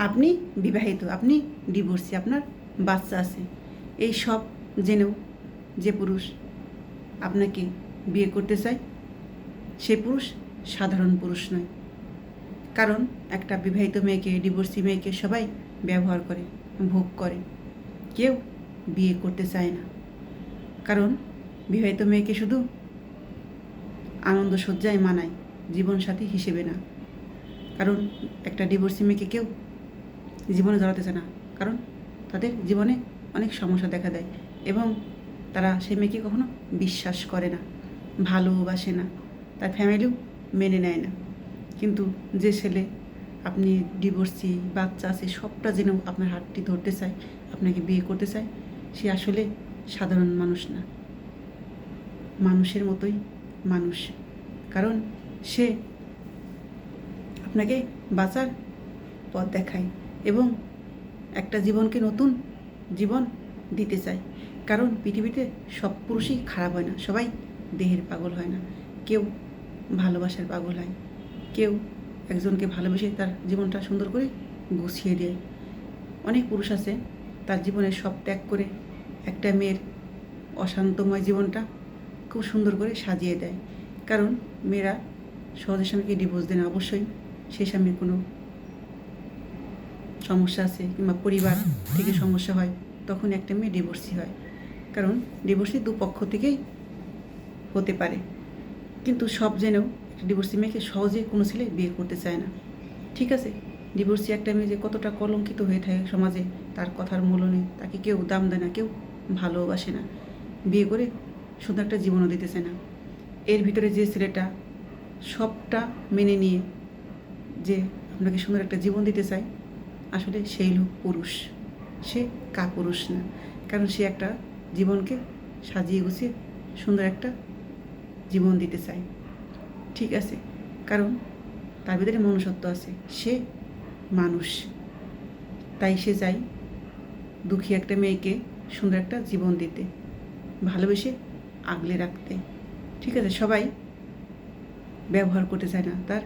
আপনি বিবাহিত, আপনি ডিভোর্সি আপনার বাচ্চা আছে। এই সব জেনেও যে পুরুষ আপনাকে বিয়ে করতে চায়, সে পুরুষ সাধারণ পুরুষ নয়। কারণ একটা বিবাহিত মেয়েকে ডিভোর্সি মেয়েকে সবাই ব্যবহার করে, ভোগ করে। কেউ বিয়ে করতে চায় না। কারণ বিবাহিত মেয়েকে শুধু আনন্দ সজ্জায় মানায়, জীবনসাথী হিসেবে না। কারণ একটা ডিভোর্সি মেয়েকে কেউ জীবনে জড়াতে চায় না। কারণ তাদের জীবনে অনেক সমস্যা দেখা দেয় এবং তারা সেই মেয়েকে কখনো বিশ্বাস করে না, ভালোবাসে না, তার ফ্যামিলিও মেনে নেয় না। কিন্তু যে ছেলে, আপনি ডিভোর্সি বাচ্চা আছে, সবটা জেনেও আপনার হাতটি ধরতে চায়, আপনাকে বিয়ে করতে চায়, সে আসলে সাধারণ মানুষ না। মানুষের মতোই মানুষ। কারণ সে আপনাকে বাঁচার পথ দেখায়। এবং একটা জীবনকে নতুন জীবন দিতে চায় কারণ পৃথিবীতে সব পুরুষই খারাপ হয় না, সবাই দেহের পাগল হয় না। কেউ ভালোবাসার পাগল হয়, কেউ একজনকে ভালোবেসে তার জীবনটা সুন্দর করে গুছিয়ে দেয়। অনেক পুরুষ আছে, তার জীবনে সব ত্যাগ করে একটা মেয়ের অশান্তময় জীবনটা খুব সুন্দর করে সাজিয়ে দেয়। কারণ মেয়েরা সহজের স্বামীকে ডিভোর্স দেয় না, অবশ্যই সেই স্বামীর কোনো সমস্যা আছে কিংবা পরিবার থেকে সমস্যা হয়, তখন একটা মেয়ে ডিভোর্সি হয়। কারণ ডিভোর্সি দু পক্ষ থেকেই হতে পারে। কিন্তু সব জেনেও একটা ডিভোর্সি মেয়েকে সহজে কোনো ছেলে বিয়ে করতে চায় না। ঠিক আছে ডিভোর্সি একটা মেয়ে যে কতটা কলঙ্কিত হয়ে থাকে সমাজে, তার কথার মূল্য নেই। তাকে কেউ দাম দেয় না, কেউ ভালোবাসে না। বিয়ে করে সুন্দর একটা জীবনও দিতেছে না। এর ভিতরে যে ছেলেটা সবটা মেনে নিয়ে যে আপনাকে সুন্দর একটা জীবন দিতে চায় আসলে সেই লোক পুরুষ। সে কাপুরুষ না। কারণ সে একটা জীবনকে সাজিয়ে গুছিয়ে সুন্দর একটা জীবন দিতে চায়। ঠিক আছে? কারণ তার ভিতরে মনুষ্যত্ব আছে। সে মানুষ। তাই সে চাই দুঃখী একটা মেয়েকে সুন্দর একটা জীবন দিতে, ভালোবেসে আগলে রাখতে। ঠিক আছে? সবাই ব্যবহার করতে চায় না, তার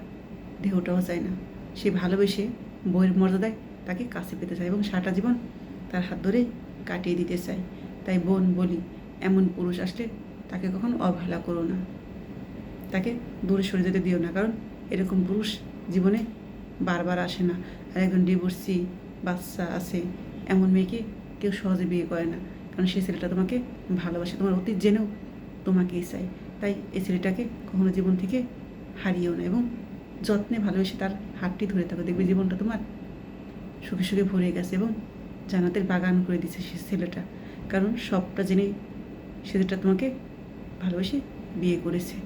দেহটাও চায় না। সে ভালোবেসে বইয়ের মর্যাদায় তাকে কাছে পেতে চায় এবং সারাটা জীবন তার হাত ধরে কাটিয়ে দিতে চায়। তাই বোন বলি, এমন পুরুষ আসলে তাকে কখনো অবহেলা করো না। তাকে দূরে সরে যেতে দিও না, কারণ এরকম পুরুষ জীবনে বারবার আসে না। আর একজন ডিভোর্সি বাচ্চা আছে, এমন মেয়েকে কেউ সহজে বিয়ে করে না, কারণ সেই ছেলেটা তোমাকে ভালোবাসে, তোমার অতীত জেনেও তোমাকেই চাই তাই এই ছেলেটাকে কখনো জীবন থেকে হারিয়েও না এবং যত্নে ভালোবেসে তার হাতটি ধরে থাকো। দেখবে জীবনটা তোমার সুখে সুখে ভরে গেছে এবং জানাতের বাগান করে দিয়েছে সে ছেলেটা। কারণ সবটা জেনে ছেলেটা তোমাকে ভালোবেসে বিয়ে করেছে।